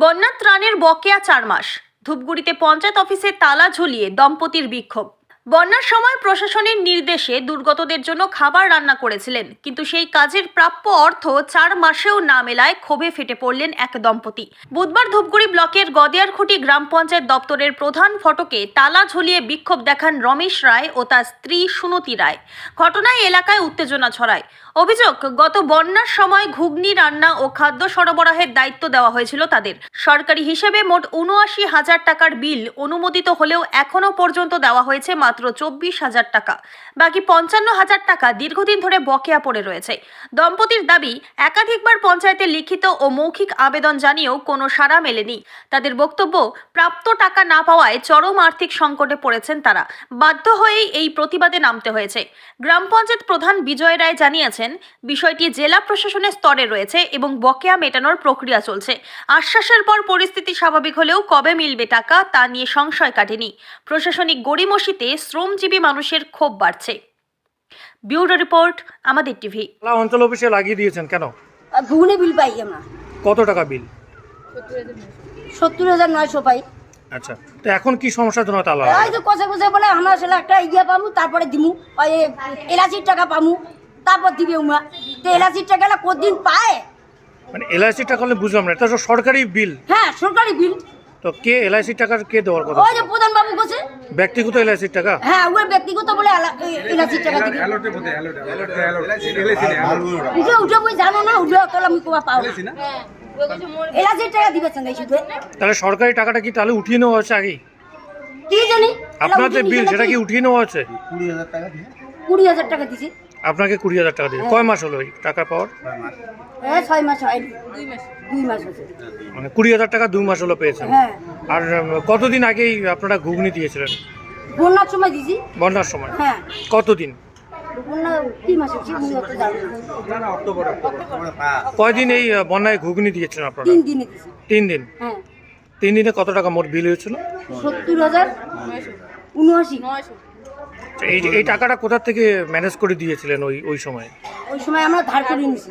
বন্যা ত্রাণের বকেয়া চার মাস। ধূপগুড়িতে পঞ্চায়েত অফিসে তালা ঝুলিয়ে দম্পতির বিক্ষোভ। বন্যার সময় প্রশাসনের নির্দেশে দুর্গতদের জন্য খাবার রান্না করেছিলেন, কিন্তু সেই কাজের প্রাপ্য অর্থ চার মাসেও না মেলায় ক্ষোভে ফেটে পড়লেন এক দম্পতি। বুধবার ধূপগুড়ি ব্লকের গদিয়ারখুঁটি গ্রাম পঞ্চায়েত দপ্তরের প্রধান ফটকে তালা ঝুলিয়ে বিক্ষোভ দেখান রমেশ রায় ও তার স্ত্রী সুনতি রায়। ঘটনায় এলাকায় উত্তেজনা ছড়ায়। অভিযোগ, গত বন্যার সময় ঘুগনি রান্না ও খাদ্য সরবরাহের দায়িত্ব দেওয়া হয়েছিল তাদের। সরকারি হিসেবে মোট উনআশি হাজার টাকার বিল অনুমোদিত হলেও এখনও পর্যন্ত দেওয়া হয়েছে মাত্র চব্বিশ হাজার টাকা। বাকি পঞ্চান্ন হাজার টাকা দীর্ঘদিন ধরে বকেয়া পড়ে রয়েছে। দম্পতির দাবি, একাধিকবার পঞ্চায়েতে লিখিত ও মৌখিক আবেদন জানিয়েও কোনো সাড়া মেলেনি। তাদের বক্তব্য, প্রাপ্ত টাকা না পাওয়ায় চরম আর্থিক সংকটে পড়েছেন তারা। বাধ্য হয়েই এই প্রতিবাদে নামতে হয়েছে। গ্রাম পঞ্চায়েত প্রধান বিজয় রায় জানিয়েছেন, বিষয়টি জেলা প্রশাসনের স্তরে রয়েছে এবং বকেয়া মেটানোর প্রক্রিয়া চলছে। আশ্বাসের পর পরিস্থিতি স্বাভাবিক হলেও কবে মিলবে টাকা তা নিয়ে সংশয় কাটেনি। প্রশাসনিক গড়িমসিতে শ্রমজীবী মানুষের ক্ষোভ বাড়ছে। ব্যুরো রিপোর্ট আমাদের টিভি। অঞ্চল অফিসে লাগিয়ে দিয়েছেন কেন? ঘুগনি বিল পাই আমরা। কত টাকা বিল? সত্তর হাজার নয়শো পাই। আচ্ছা তো এখন কি সমস্যার জন্য তালা? লাগানো? যে কষে কষে বলে আমরা সেটা একটা ইয়ে পামু তারপরে দিমু। ওই এলাচির টাকা পামু তারপর দিবে উমা তো এলাচির টাকাটা কদিন পায়? মানে এলআইসির টাকা হলে বুঝলাম না এটা তো সরকারি বিল। হ্যাঁ সরকারি বিল। তো কে এলআইসির টাকা কে দেওয়ার কথা ওই যে প্রধান বাবু বসে ব্যক্তিগত এলআইসির টাকা? হ্যাঁ ওর ব্যক্তিগত বলে এলা- এ- এলাচির টাকা দিবে। উঠে উঠে বই জানো না উঠে অত আমি কোয়া পাও না। এলাচির টাকা দিবে সঙ্গে শুধু। তাহলে সরকারি টাকাটা কি তাহলে উঠিয়ে নেওয়া হচ্ছে আগেই কি জানি? আপনার যে বিল সেটা কি উঠিয়ে নেওয়া হচ্ছে কুড়ি হাজার টাকা দিছে। আপনাকে কুড়ি হাজার টাকা দিয়ে কয় মাস হলো ওই টাকা পাওয়ার? হ্যাঁ ছয় মাস হয়নি দুই মাস। হয়েছে। মানে কুড়ি হাজার টাকা দুই মাস হলো পেয়েছেন। হ্যাঁ। আর উম, কতদিন আগেই আপনারা ঘুগনি দিয়েছিলেন? বন্যার সময় দিছি। বন্যার সময়? হ্যাঁ। কতদিন? বন্যা কি মাস হচ্ছে আমি অত জানি না। কয়দিন এই আহ, বন্যায় ঘুগনি দিয়েছিলেন আপনারা? তিন দিনে দিছি। তিন দিন? হ্যাঁ। তিন দিনে কত টাকা মোট বিল হয়েছিল? সত্তর হাজার উনআশি। এই এই টাকাটা কোথা থেকে ম্যানেজ করে দিয়েছিলেন ওই ওই সময়? ওই সময় আমরা ধার করে নিছি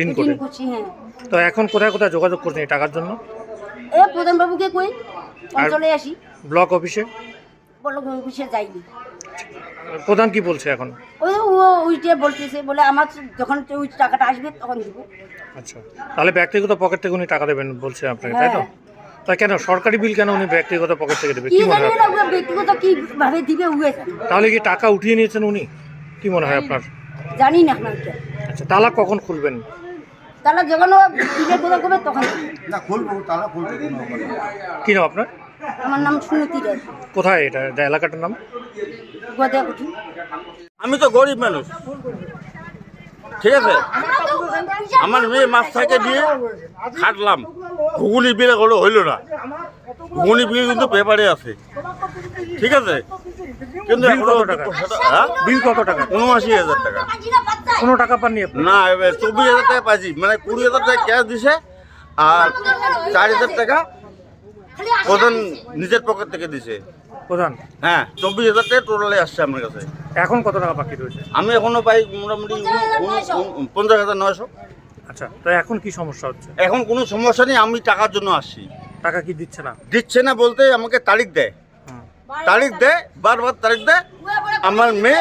ঋণ করে ঋণ করছি হ্যাঁ। তো এখন কোথায় কোথায় যোগাযোগ করছেন এই টাকার জন্য? এ প্রধান বাবুকে কই অঞ্চলে আসি। ব্লক অফিসে? বলো অফিসে যাইনি। প্রধান কি বলছে এখন? ওই ও ওইটা বলতেছে বলে আমার যখন ওই টাকাটা আসবে তখন দিব। আচ্ছা। তাহলে ব্যক্তিগত পকেট থেকে উনি টাকা দেবেন বলছে আপনাকে তাই তো? হ্যাঁ। তা কেন? সরকারি বিল কেন উনি ব্যক্তিগত পকেট থেকে দেবে? কি কি মনে জানি হয় না ব্যক্তিগত কি ভাবে দিবে জানে। তাহলে কি টাকা উঠিয়ে নিয়েছেন উনি? কি মনে হয় আপনার? জানি না আচ্ছা তালা কখন খুলবেন? তাহলে যখন ও দিবে কথা করবে তখন। না খুলবো তালা খুলবো কোনো ব্যাপার না। কি নাম আপনার? আমার নাম সুনতি রায় কোথায় এটা? এটা এলাকাটার নাম? আমি তো গরিব মানুষ। ঠিক আছে? আমার মেয়ে মাছ থেকে দিয়ে খাটলাম। ঘুগুনি বিলে কোনো হইল না। ঘুগুনি বিল কিন্তু পেপারে আছে। ঠিক আছে? কিন্তু বিল কত টাকা? হ্যাঁ? বিল কত টাকা? উনআশি হাজার টাকা। কোনো টাকা পাননি না এবার চব্বিশ হাজার টাকা পাইছি। মানে কুড়ি হাজার টাকা ক্যাশ দিছে আর চার হাজার টাকা প্রধান নিজের পকেট থেকে দিছে। প্রধান? হ্যাঁ চব্বিশ হাজার টাকা টোটালে আসছে আমার কাছে। এখন কত টাকা বাকি রয়েছে? আমি এখনও পাই মোটামুটি পঞ্চাশ হাজার নয়শো। আচ্ছা তো এখন কি সমস্যা হচ্ছে? এখন কোনো সমস্যা নেই আমি টাকার জন্য আসছি। টাকা কি দিচ্ছে না? দিচ্ছে না বলতে আমাকে তারিখ দেয়। তারিখ দেয় বারবার তারিখ দেয় আমার মেয়ে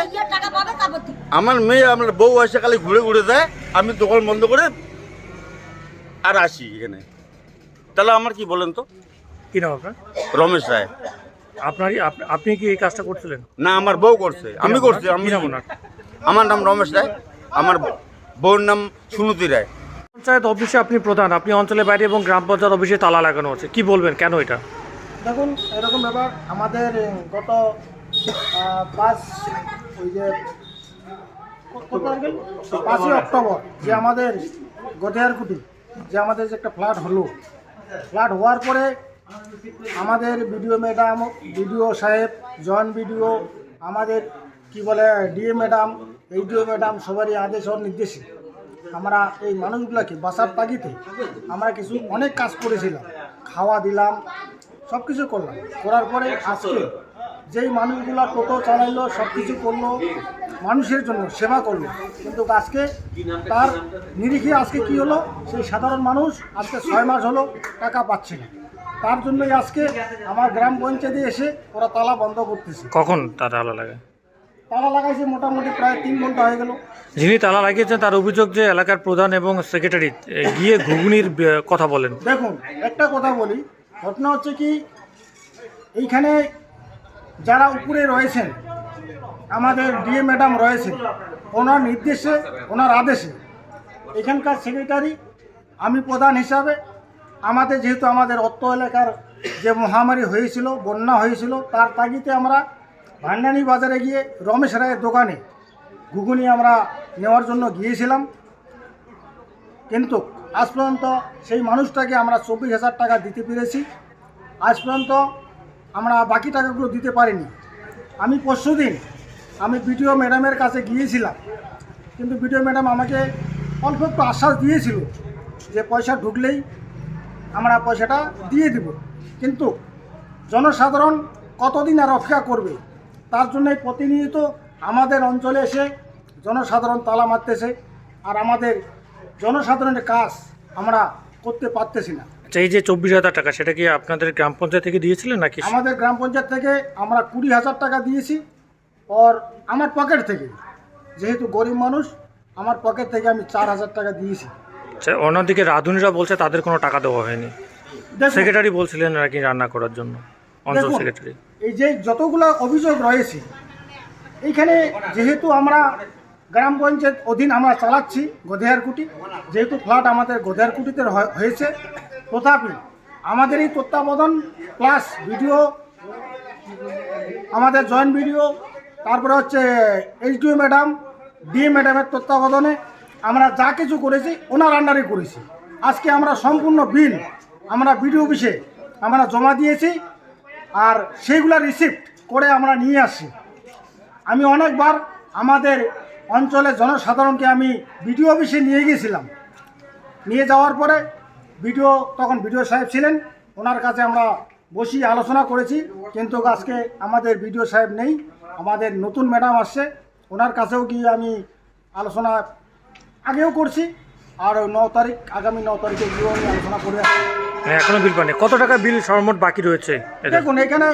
আমার মেয়ে আমার বউ এসে খালি ঘুরে ঘুরে দেয় আমি দোকান বন্ধ করে আর আসি এখানে। তাহলে আমার কি বলেন তো? কি নাম আপনার? রমেশ রায়। আপনারই আপনি কি এই কাজটা করছিলেন? না আমার বউ করছে। আমি করছি আমি আমার নাম রমেশ রায়। আমার বউর নাম সুনতি রায়। পঞ্চায়েত অফিসে আপনি প্রধান আপনি অঞ্চলের বাইরে এবং গ্রাম পঞ্চায়েত অফিসে তালা লাগানো আছে। কি বলবেন কেন এটা? দেখুন এরকম ব্যাপার আমাদের গত পাঁচ ওই যে পাঁচই অক্টোবর যে আমাদের গদিয়ারকুটি যে আমাদের যে একটা ফ্ল্যাট হলো ফ্ল্যাট হওয়ার পরে আমাদের বিডিও ম্যাডাম বিডিও সাহেব জয়েন্ট বিডিও আমাদের কি বলে ডিএ ম্যাডাম এইডিও ম্যাডাম সবারই আদেশ ও নির্দেশে আমরা এই মানুষগুলোকে বাসার তাগিতে আমরা কিছু অনেক কাজ করেছিলাম। খাওয়া দিলাম সব কিছু করলাম। করার পরে আজকে যেই মানুষগুলো টোটো চালাইলো সব কিছু করল, মানুষের জন্য সেবা করল। কিন্তু আজকে তার নিরিখে আজকে কি হলো? সেই সাধারণ মানুষ আজকে ছয় মাস হলো টাকা পাচ্ছে না। তার জন্যই আজকে আমার গ্রাম পঞ্চায়েতে এসে ওরা তালা বন্ধ করতেছে। কখন তার লাগে তালা লাগাইছে মোটামুটি প্রায় তিন ঘণ্টা হয়ে গেল। যিনি তালা লাগিয়েছেন তার অভিযোগ যে এলাকার প্রধান এবং সেক্রেটারি গিয়ে ঘুগনির কথা বলেন। দেখুন একটা কথা বলি ঘটনা হচ্ছে কি এইখানে যারা উপরে রয়েছেন আমাদের ডিএ ম্যাডাম রয়েছেন ওনার নির্দেশে ওনার আদেশে এখানকার সেক্রেটারি আমি প্রধান হিসাবে আমাদের যেহেতু আমাদের অত্ত এলাকার যে মহামারী হয়েছিল বন্যা হয়েছিল তার তাগিতে আমরা ভান্ডানি বাজারে গিয়ে রমেশ রায়ের দোকানে ঘুগুনি আমরা নেওয়ার জন্য গিয়েছিলাম। কিন্তু আজ পর্যন্ত সেই মানুষটাকে আমরা চব্বিশ হাজার টাকা দিতে পেরেছি। আজ পর্যন্ত আমরা বাকি টাকাগুলো দিতে পারিনি। আমি পরশুদিন আমি বিডিও ম্যাডামের কাছে গিয়েছিলাম। কিন্তু বিডিও ম্যাডাম আমাকে অল্প একটু আশ্বাস দিয়েছিল যে পয়সা ঢুকলেই আমরা পয়সাটা দিয়ে দিব। কিন্তু জনসাধারণ কতদিন আর অপেক্ষা করবে? তার জন্যই প্রতিনিয়ত আমাদের অঞ্চলে এসে জনসাধারণ তালা মারতেছে আর আমাদের জনসাধারণের কাজ আমরা করতে পারতেছি না। আচ্ছা এই যে চব্বিশ হাজার টাকা সেটা কি আপনাদের গ্রাম পঞ্চায়েত থেকে দিয়েছিলেন নাকি? আমাদের গ্রাম পঞ্চায়েত থেকে আমরা কুড়ি হাজার টাকা দিয়েছি ওর আমার পকেট থেকে। যেহেতু গরিব মানুষ আমার পকেট থেকে আমি চার হাজার টাকা দিয়েছি। আচ্ছা অন্যদিকে রাঁধুনিরা বলছে তাদের কোনো টাকা দেওয়া হয়নি। সেক্রেটারি বলছিলেন নাকি রান্না করার জন্য অঞ্চল সেক্রেটারি। এই যে যতগুলো অভিযোগ রয়েছে, এইখানে যেহেতু আমরা গ্রাম পঞ্চায়েত অধীন আমরা চালাচ্ছি গধেয়ারকুটি, যেহেতু ফ্ল্যাট আমাদের গধেয়ারকুটিতে হয়- হয়েছে, তথাপি আমাদের এই তত্ত্বাবধান প্লাস ভিডিও আমাদের জয়েন্ট ভিডিও তারপরে হচ্ছে এইচ এইচডিও ম্যাডাম ডিএ ম্যাডামের তত্ত্বাবধানে আমরা যা কিছু করেছি, ওনার আন্ডারে করেছি। আজকে আমরা সম্পূর্ণ বিল, আমরা বিডিও অফিসে আমরা জমা দিয়েছি। আর সেইগুলা রিসিপ্ট করে আমরা নিয়ে আসছি আমি অনেকবার আমাদের অঞ্চলের জনসাধারণকে আমি বিডিও অফিসে নিয়ে গিয়েছিলাম। নিয়ে যাওয়ার পরে বিডিও তখন বিডিও সাহেব ছিলেন, ওনার কাছে আমরা বসি আলোচনা করেছি, কিন্তু আজকে আমাদের বিডিও সাহেব নেই, আমাদের নতুন ম্যাডাম আসছে, ওনার কাছেও গিয়ে আমি আলোচনা আগেও করছি, আর ন তারিখ, আগামী ন তারিখে গিয়েও আমি আলোচনা করে আসছি। এখনও বিল পাননি। কত টাকা বিল সর্বমোট বাকি রয়েছে? দেখুন এখানে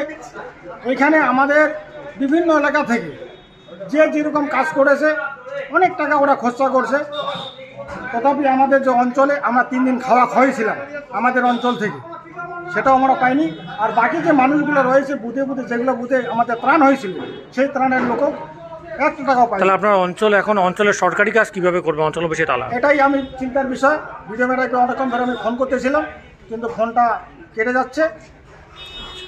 এখানে আমাদের বিভিন্ন এলাকা থেকে যে যেরকম কাজ করেছে অনেক টাকা ওরা খরচা করছে। তথাপি আমাদের যে অঞ্চলে আমরা তিন দিন খাওয়া খাওয়াইছিলাম আমাদের অঞ্চল থেকে। সেটাও আমরা পাইনি। আর বাকি যে মানুষগুলো রয়েছে বুধে বুধে যেগুলো বুধে আমাদের ত্রাণ হয়েছিল সেই ত্রাণের লোকও একটা টাকাও পাই তাহলে আপনার অঞ্চল এখন অঞ্চলের সরকারি কাজ কীভাবে করবে? অঞ্চল অফিসে তালা? এটাই আমি চিন্তার বিষয়। ভিডিও ম্যাডামকে অনেকক্ষণ ধরে আমি ফোন করতেছিলাম। কিন্তু ফোনটা কেটে যাচ্ছে।